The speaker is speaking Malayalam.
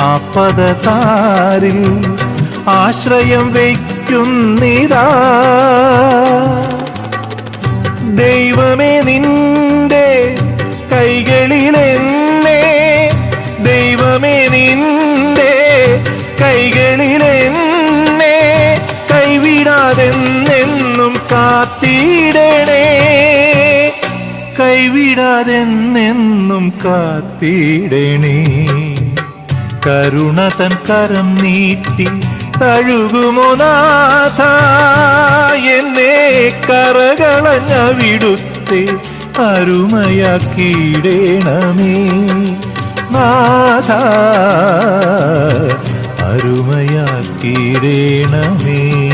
ആപ്പതതാരിൽ ആശ്രയം വയ്ക്കുന്നിതാ. ദൈവമേ നിന്റെ കൈകളിലെന്നെ ദൈവമേ നിന്റെ കൈകളിലെന്നെ കൈവിടാതെന്നെന്നും കാത്തിടണേ. കൈവിടാതെന്നെന്നും കാത്തിടണേ. കരുണ തൻ കരം നീട്ടി തഴുകുമോ നാഥ? എന്നെ കറകളഞ്ഞ വിടുത്തെ അരുമയാക്കിയിടേണമേ. നാഥ അരുമയാക്കിയിടേണമേ.